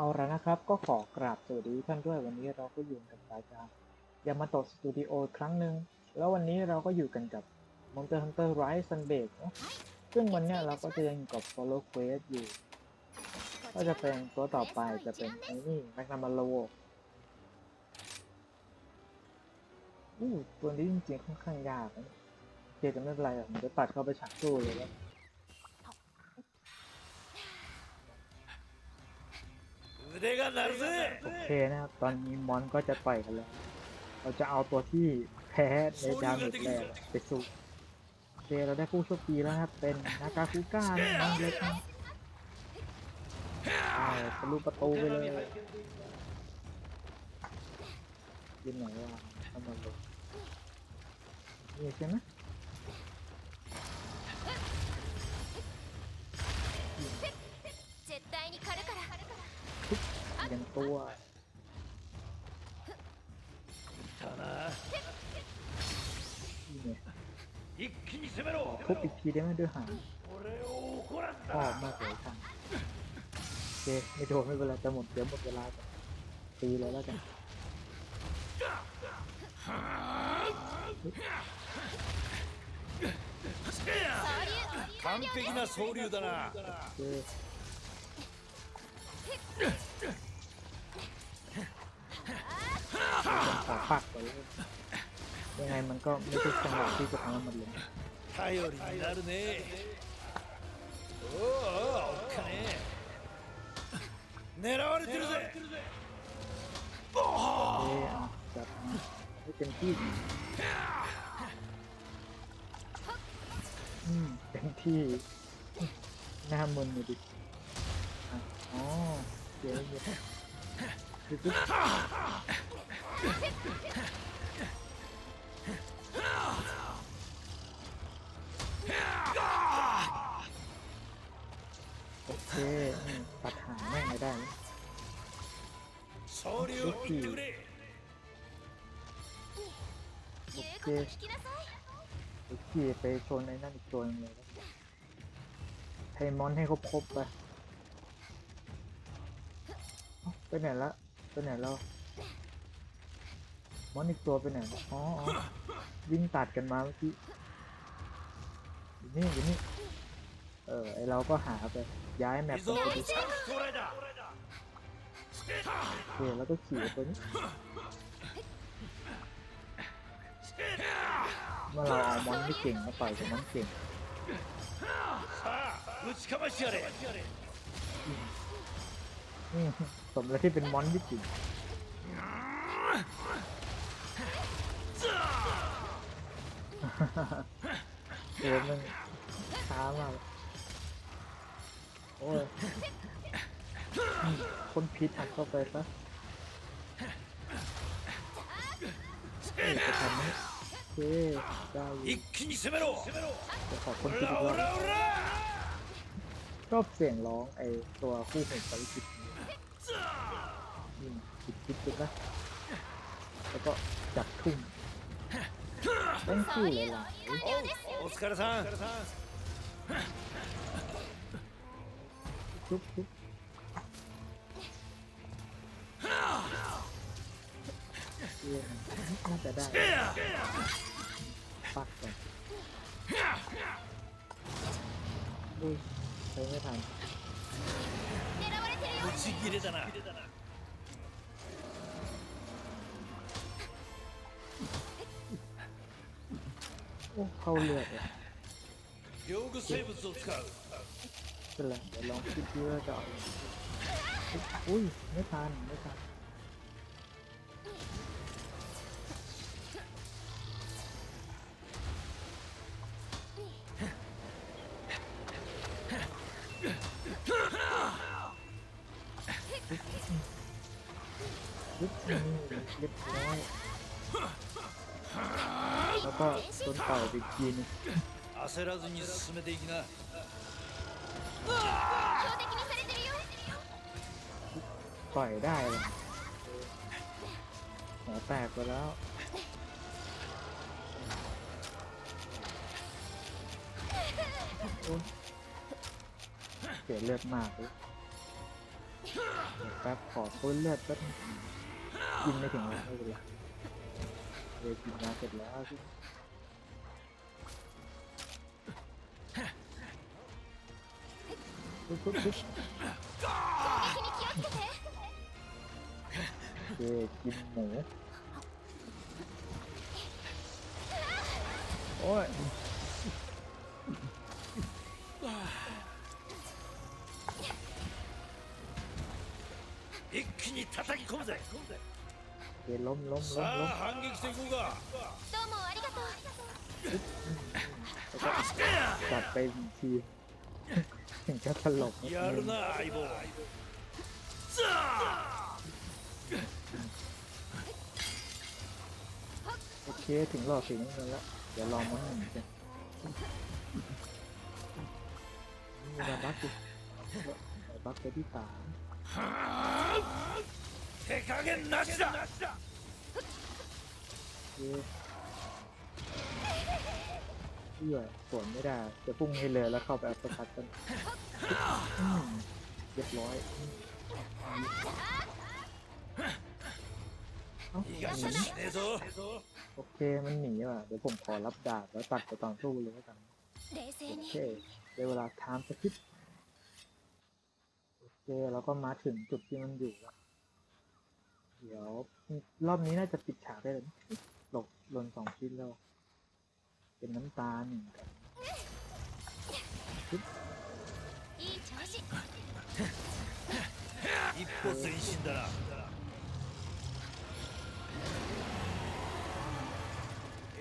เอาละนะครับ ก็ขอกราบสวัสดีท่านด้วยวันนี้เราก็อยู่กับรายการยามาโตะสตูดิโอครั้งหนึ่งแล้ววันนี้เราก็อยู่กันกับ Monster Hunter Rise Sunbreak เนอะซึ่งวันนี้เราก็จะยังกับ Follow Quest อยู่ ก็จะเป็นตัวต่อไปจะเป็นไอ้นี่แมกนามาโลอู้ตัวนี้จริงๆค่อนข้างยากโอเคจะไม่เป็นไรผมจะตัดเข้าไปฉากสู้เลยแล้ว โอเคนะครับ ตอนนี้มอนก็จะต่อยกันแล้ว เราจะเอาตัวที่แพ้ในดาเมจแรกไปสู้โอเคเราได้ผู้โชคดีแล้วนะครับ เป็นนากาคุก้านะน้องเล็กนะไปทะลุประตูไปเลยยินไหนว่าทำมาเลยนี่ใช่ไหม 絶対に狩るから ยังตัว だな นี่เนี่ย 一気に攻めろ ทุบอีกทีได้ไหมด้วยหาง 俺を怒らす ชอบ な มากเลยครับโอเคไม่โดนไม่เป็นไรจะหมดเดี๋ยวหมดเวลาก่อนตีเลยแล้วกัน 完璧な総流だな ขอพักก่อนเลยยังไงมันก็ไม่ใช่จังหวะที่จะทำให้มันลง 頼りになるねおおおっかね狙われてるぜ เอ๊ะอ่ะจัดมาให้เต็มที่อืมเต็มที่หน้ามึนเลยดิอ่ะอ๋อเดี๋ยวเดี๋ยวคือปุ๊บ โอเคอืมตัดหางแม่งไม่ได้ 総流を言ってくれ言うこと聞きなさい ไอ้ขี่ไปชนไอ้นั่นอีกตัวหนึงเลยแล้วไทมอนให้ครบๆไปเอ้าไปไหนละไปไหนแล้ว มอนอีกตัวไปไหนอ๋ออวิ่งตัดกันมาเมื่อกี้ยู่นี่อยู่นี่เออไอเราก็หาไปย้ายแมปไปดิโอเคแล้วก็ขี่ไปนี่เมื่อเราเอามอนไม่เก่งมาต่อยกัมอนเก่งสมแล้วที่เป็นมอนที่เก่ง เกมมันช้ามากโอ้ยคนพิษอัดเข้าไปปะเฮ้ยได้อยู่จคนพิษอีกรอบชอบเสียงร้องไอตัวคู่แข่งปริพิษนี่ผิดคิดไปนะแล้วก็จัดทุ่ม ต้องคู่หลายๆ 完了ですお疲れさん ชุบชุบเยี่ยมน่าจะได้ ปักก่อนอุ้ยใช้ไม่ทัน 狙われてるよブチギレだな เข้าเลือดเลยเป็นไรเดี๋ยวลองคิดดูว่าจะเอาอุ้ยไม่ทันไม่ทันลึกลึกร้อย ก็ต้นต่อยไปอีกทีนึง 焦らずに進めていきな標的にされてるよ ต่อยได้เลยหัวแตกไปแล้ว โอ๊ยเสียเลือดมากเลย เดี๋ยวแป๊บขอต้นเลือดแป๊บนึงกินไม่ถึงแล้วไม่เป็นไรเดี๋ยวกินยาเสร็จแล้ว สิปุ๊บปุ๊บปุ๊บ 攻撃に気をつけて โอเคกินหมูโอ้ย 一気に叩き込むぜ โอเคล้มล้มล้ม さ ล้ม あ反撃していこうかどうもありがとう แล้วก็จัดไปอีกที ถึงจะตลกนิด や นึ る ง な相棒ザ โอเคถึงหลอดสีน้ำเงินแล้ว เดี๋ยวรอมันหนึ่งกันมีมาบักดิมาบักไปที่สาม 手加減なしだ โอเค เที่ยสวนไม่ได้ จะพุ่งให้เลยแล้วเข้าไปอัปคัดกันเรียบร้อยโอเคมันหนีว่ะ เดี๋ยวผมขอรับดาบแล้วตัดไปตอนสู้เลยแล้วกันโอเคเดี๋ยวเวลาทามสักทิปโอเคเราก็มาถึงจุดที่มันอยู่แล้วเดี๋ยวรอบนี้น่าจะปิดฉากได้เลยหลบหล่นสองชิ้นแล้ว เป็นน้ำตาหนึ่งกัน いい調子一歩前進だな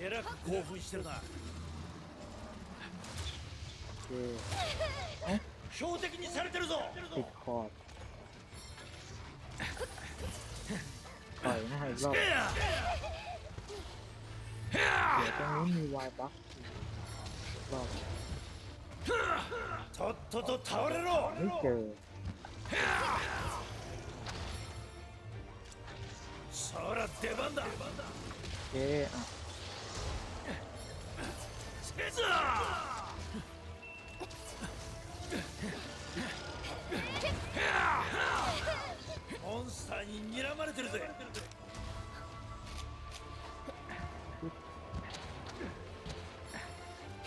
えらく興奮してるなโอเค 標的にされてるぞ ติดคอร์ดต่อยหน้าอีกรอบ เดี๋ยวตรงนี้มีวายบัคอีกรอบ とっとと倒れろ ไม่เจอ そら出番だ โอเคอ่ะ セザ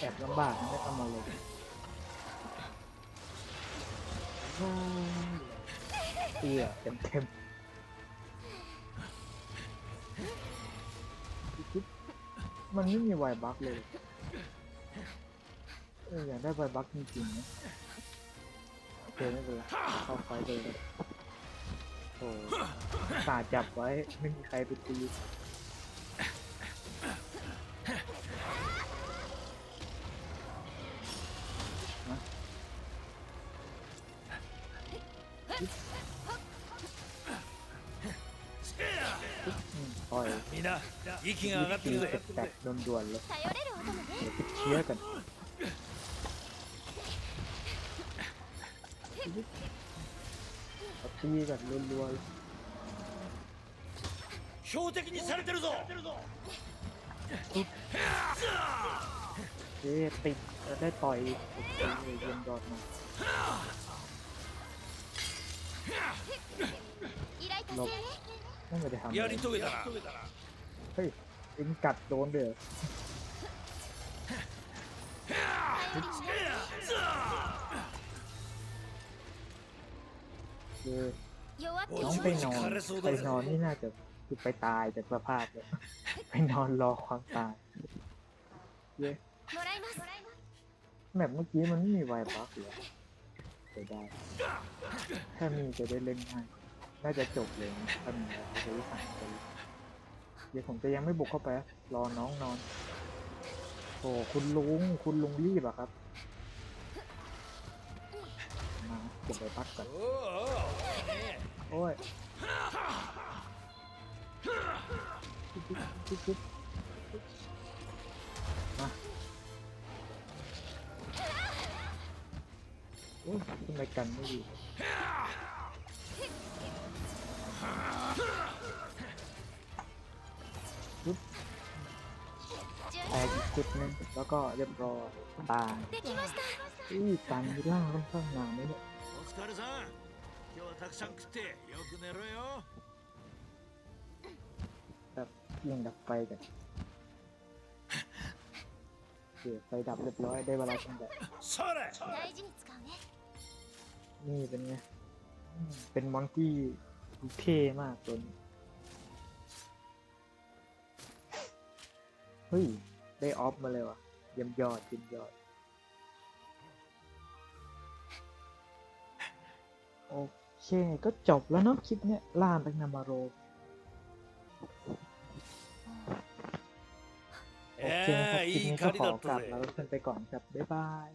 แอบลำบากนะไม่ต้องมาลงโอ้ยเตี้ยเต็มเต็มคิดมันไม่มีไวบัคเลยเอออยากได้ไวบัคจริงๆนะโอเคไม่เป็นไรเข้าไฟเลยเลยโอ้ตาจับไว้ไม่มีใครไปตี อืมปล่อย みんな息が上がってตี るぜ แตกๆด่วนๆเลย 頼れるお供ね เดี๋ยวติดเชื้อกันเอาตีกันรัวๆเลย 標的にされてるぞ เอ๊ะติดจะได้ต่อยอีกโอเคเย็นดอดมา 依 頼達成ね ไม่ไม่ได้ทำอะไร やり遂げたな เฮ้ยเอ็งกัดโดนเด้อ 頼りにね คือ 弱っ น้อง て ไปนอนไปนอนนี่น่าจะคือไปตายจากสภาพเลยไปนอนรอความตายเย้ もらいます แบบเมื่อกี้มันไม่มีไวบัคเหรอเสียดายถ้ามีจะได้เล่นง่าย น่าจะจบเลยทำอะไรจะยุ่งหายไปเดี๋ยวผมจะยังไม่บุกเข้าไป รอน้องนอน โอ้คุณลุง คุณลุงรีบอะครับ มาเก็บไปพักก่อน โอ้ยมาโอ้ยทำไมกันไม่ดีจุดหนึงแล้วก็เรียบร้อยตาย できました อุ้ยตันอยู่ล่างค่อนข้างนานไหมเนี่ย お疲れさん今日は たくさん食ってよく寝ろよ แบบยิงดับไฟกันเดี๋ยวไฟดับเรียบร้อยได้เวลาชำแหละ それ大事に使うね นี่เป็นไงอืมเป็นมังกี้ดูเท่มากตัวนี้เฮ้ย ได้ออฟมาเลยว่ะเยี่ยมยอดเยี่ยมยอด โอเค ก็จบแล้วเนาะคลิปเนี้ยล่าแบกนามาโรโอเคนะครับคลิปนี้ก็ขอกลับแล้วเพื่อนไปก่อนครับ บ๊ายบาย